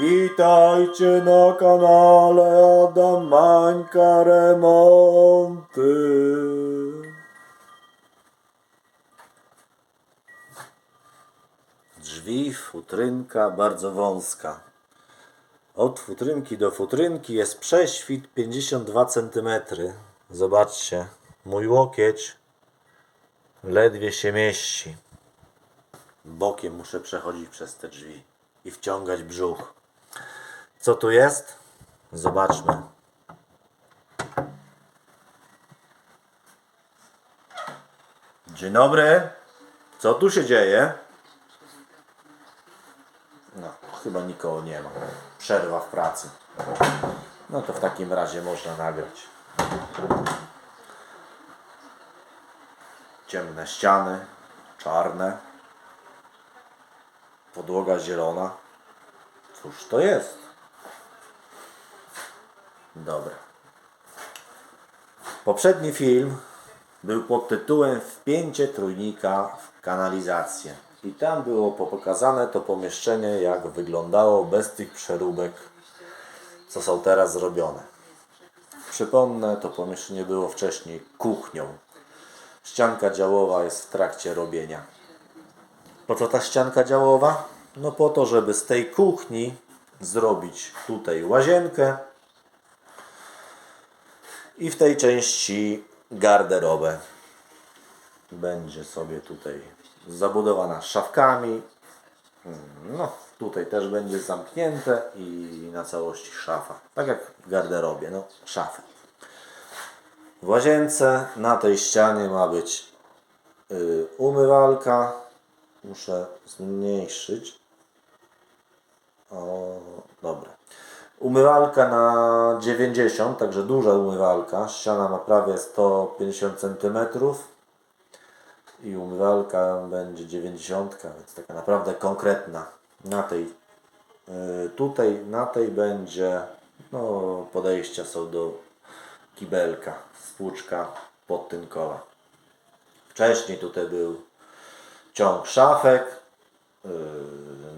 Witajcie na kanale Adam Mańka Remonty. Drzwi, futrynka bardzo wąska. Od futrynki do futrynki jest prześwit 52 cm. Zobaczcie, mój łokieć ledwie się mieści. Bokiem muszę przechodzić przez te drzwi i wciągać brzuch. Co tu jest? Zobaczmy. Dzień dobry. Co tu się dzieje? No, chyba nikogo nie ma. Przerwa w pracy. No to w takim razie można nagrać. Ciemne ściany, czarne. Podłoga zielona. Cóż to jest? Dobra. Poprzedni film był pod tytułem Wpięcie trójnika w kanalizację. I tam było pokazane to pomieszczenie, jak wyglądało bez tych przeróbek, co są teraz zrobione. Przypomnę, to pomieszczenie było wcześniej kuchnią. Ścianka działowa jest w trakcie robienia. Po co ta ścianka działowa? No po to, żeby z tej kuchni zrobić tutaj łazienkę i w tej części garderobę. Będzie sobie tutaj zabudowana szafkami. No, tutaj też będzie zamknięte i na całości szafa. Tak jak w garderobie, no, szafę. W łazience na tej ścianie ma być y, umywalka. Muszę zmniejszyć. O, dobra. Umywalka na 90, także duża umywalka. Ściana ma prawie 150 cm i umywalka będzie 90, więc taka naprawdę konkretna. Na tej y, tutaj na tej będzie no, podejścia są do kibelka, spłuczka podtynkowa. Wcześniej tutaj był ciąg szafek, yy,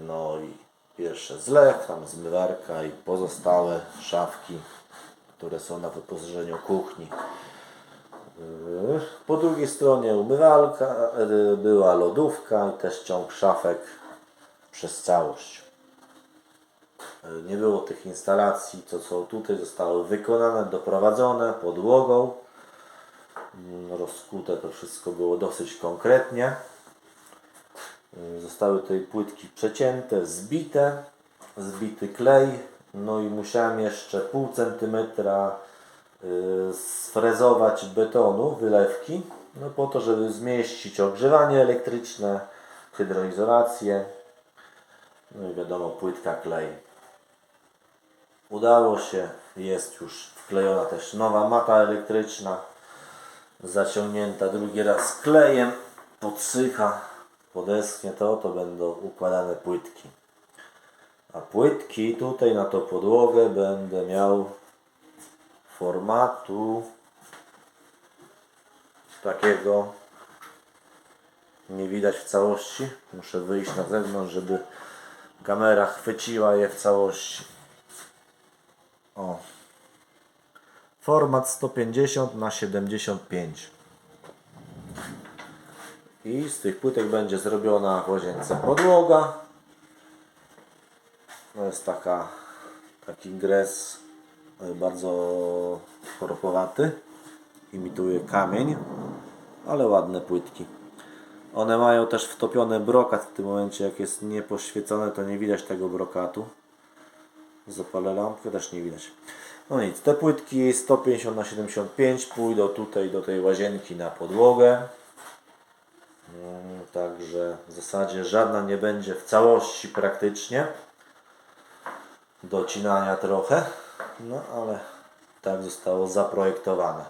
no i jeszcze zlew, tam zmywarka i pozostałe szafki, które są na wyposażeniu kuchni. Yy, Po drugiej stronie umywalka, yy, była lodówka i też ciąg szafek przez całość. Yy, Nie było tych instalacji, co są tutaj, zostały wykonane, doprowadzone podłogą. Mm, Rozkute to wszystko było dosyć konkretnie. Y, Zostały tutaj płytki przecięte, zbite, zbity klej, no i musiałem jeszcze pół centymetra y, sfrezować betonu, wylewki, no po to, żeby zmieścić ogrzewanie elektryczne, hydroizolację, no i wiadomo płytka klej. Udało się, jest już wklejona też nowa mata elektryczna, zaciągnięta drugi raz klejem, podsycha, podeschnie to, to będą układane płytki. A płytki tutaj na tą podłogę będę miał formatu takiego nie widać w całości. Muszę wyjść na zewnątrz, żeby kamera chwyciła je w całości. O. Format 150 na 75 i z tych płytek będzie zrobiona w łazience podłoga. To jest taka, taki gres e, bardzo choropowaty. Imituje kamień, ale ładne płytki. One mają też wtopiony brokat w tym momencie, jak jest niepoświecone, to nie widać tego brokatu. Zapalę lampkę, też nie widać. No nic, te płytki 150 na 75 pójdą tutaj do tej łazienki na podłogę. Mm, Także w zasadzie żadna nie będzie w całości praktycznie. Docinania trochę, no ale tak zostało zaprojektowane.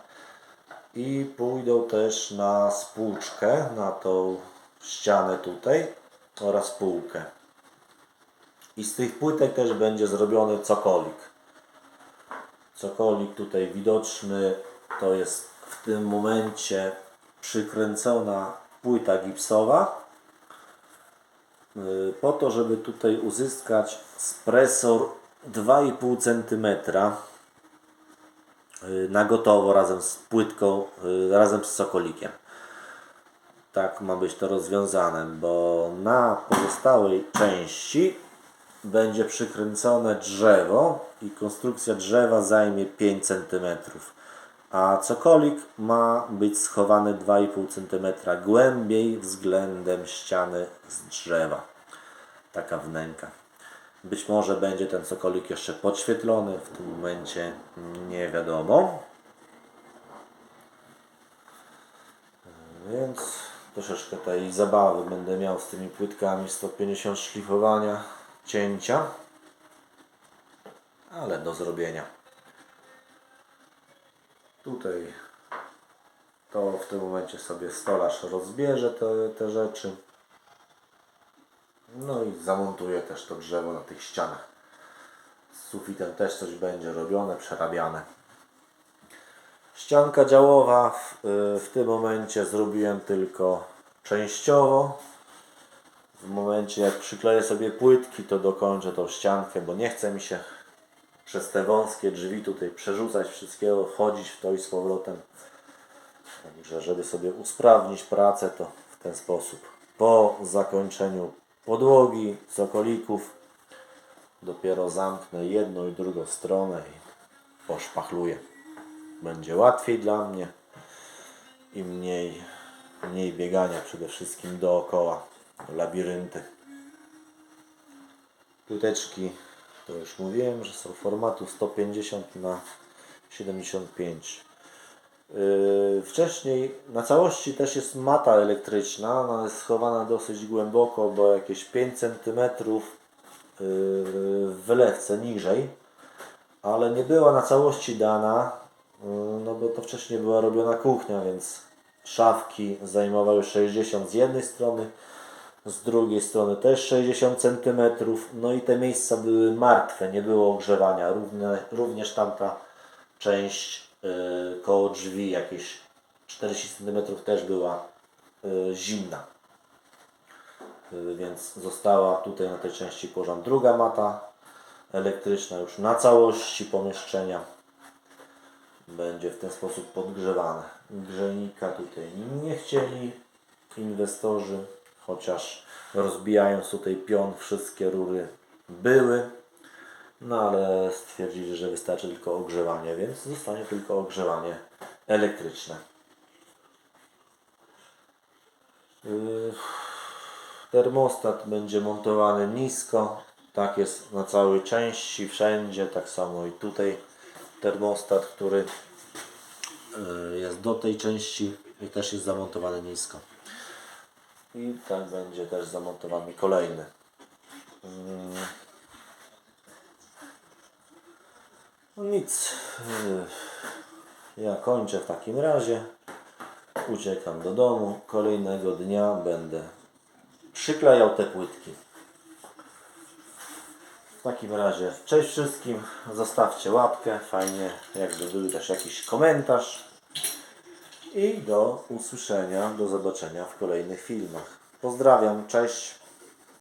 I pójdą też na spłuczkę, na tą ścianę tutaj oraz półkę. I z tych płytek też będzie zrobiony cokolik. Cokolik tutaj widoczny to jest w tym momencie przykręcona płyta gipsowa y, po to, żeby tutaj uzyskać spresor 2,5 cm y, na gotowo razem z płytką, y, razem z sokolikiem. Tak ma być to rozwiązane, bo na pozostałej części będzie przykręcone drzewo i konstrukcja drzewa zajmie 5 cm, a cokolik ma być schowany 2,5 cm głębiej względem ściany z drzewa. Taka wnęka. Być może będzie ten cokolik jeszcze podświetlony, w tym momencie nie wiadomo. Więc troszeczkę tej zabawy będę miał z tymi płytkami 150 szlifowania, cięcia, ale do zrobienia. Tutaj to w tym momencie sobie stolarz rozbierze te, te rzeczy. No i zamontuję też to drzewo na tych ścianach. Z sufitem też coś będzie robione, przerabiane. Ścianka działowa w, y, w tym momencie zrobiłem tylko częściowo. W momencie jak przykleję sobie płytki, to dokończę tą ściankę, bo nie chce mi się przez te wąskie drzwi tutaj przerzucać wszystkiego, wchodzić w to i z powrotem. Także żeby sobie usprawnić pracę, to w ten sposób. Po zakończeniu podłogi, sokolików, dopiero zamknę jedną i drugą stronę i poszpachluję. Będzie łatwiej dla mnie i mniej, mniej biegania przede wszystkim dookoła labirynty. Płyteczki, to już mówiłem, że są formatu 150 na 75. Yy, Wcześniej na całości też jest mata elektryczna, ona jest schowana dosyć głęboko, bo jakieś 5 cm yy, w wylewce niżej, ale nie była na całości dana, yy, no bo to wcześniej była robiona kuchnia, więc szafki zajmowały 60 z jednej strony, z drugiej strony też 60 cm, no i te miejsca były martwe, nie było ogrzewania, równie, również tamta część y, koło drzwi jakieś 40 cm też była y, zimna. Y, więc została tutaj na tej części położona druga mata elektryczna już na całości pomieszczenia. Będzie w ten sposób podgrzewane. Grzejnika tutaj nie chcieli inwestorzy, chociaż rozbijając tutaj pion wszystkie rury były. No ale stwierdzili, że wystarczy tylko ogrzewanie, więc zostanie tylko ogrzewanie elektryczne. Yy, Termostat będzie montowany nisko. Tak jest na całej części, wszędzie. Tak samo i tutaj termostat, który yy, jest do tej części i też jest zamontowany nisko. I tak będzie też zamontowany kolejny. Mm. No nic. Ja kończę w takim razie. Uciekam do domu. Kolejnego dnia będę przyklejał te płytki. W takim razie cześć wszystkim. Zostawcie łapkę. Fajnie jakby był też jakiś komentarz. I do usłyszenia, do zobaczenia w kolejnych filmach. Pozdrawiam, cześć.